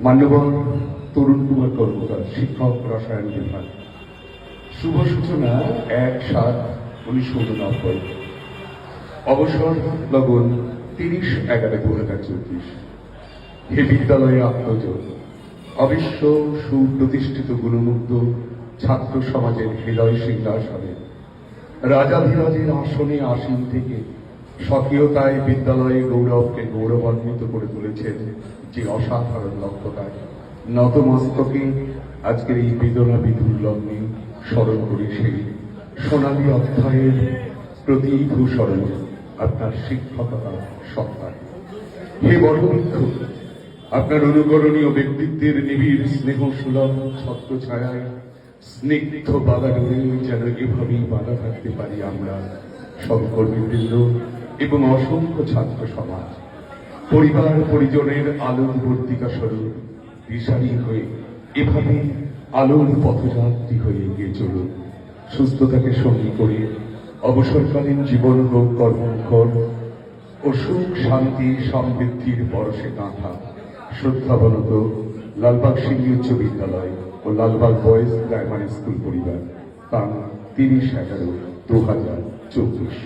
মান্যবর তরুণ কুমার কর্মকার, শিক্ষক, রসায়ন বিভাগ। শুভ সূচনা এক সাত উনিশশো উননব্বই। অবসর লগন তিরিশ এগারো দু হাজার চব্বিশ। হে বিদ্যালয়ে আত্মজোর অবিশ্ব সুপ্রতিষ্ঠিত গুণমুগ্ধ ছাত্র সমাজের হৃদয় সিংহাসনে। রাজাধিরাজের আসনে আসীন থেকে স্বকীয়তায় বিদ্যালয়ে গৌরবকে গৌরবান্বিত করে তুলেছেন যে অসাধারণ লক্ষ্যতায় নতমস্তকে আজকের এই বেদনা বিধুর লগ্নে স্মরণ করি সেই সোনালী অধ্যায়ের প্রতিভূষণ আপনার শিক্ষকতা সত্তা হে বটবৃক্ষ আপনার অনুকরণীয় ব্যক্তিত্বের নিবিড় স্নেহ সুলভ ছত্র ছায়ায় স্নিগ্ধ বাগানে যেন এভাবেই বাধা থাকতে পারি আমরা। সহকর্মীবৃন্দ এবং অসংখ্য ছাত্র সমাজ, পরিবার পরিজনের আলোর বর্তিকা স্বরূপ, দিশারি হয়ে এভাবে আলোর পথযাত্রী হয়ে এগিয়ে চলুন। সুস্থতাকে সঙ্গী করে অবসরকালীন জীবন হোক কর্মক্ষর ও সুখ, শান্তি, সমৃদ্ধির পরশে কাঁথা। শ্রদ্ধাবনত লালবাগ সিংহী উচ্চ বিদ্যালয় ও লালবাগ বয়েজ প্রাইমারি স্কুল পরিবার, তা তিরিশ এগারো দু হাজার চব্বিশ।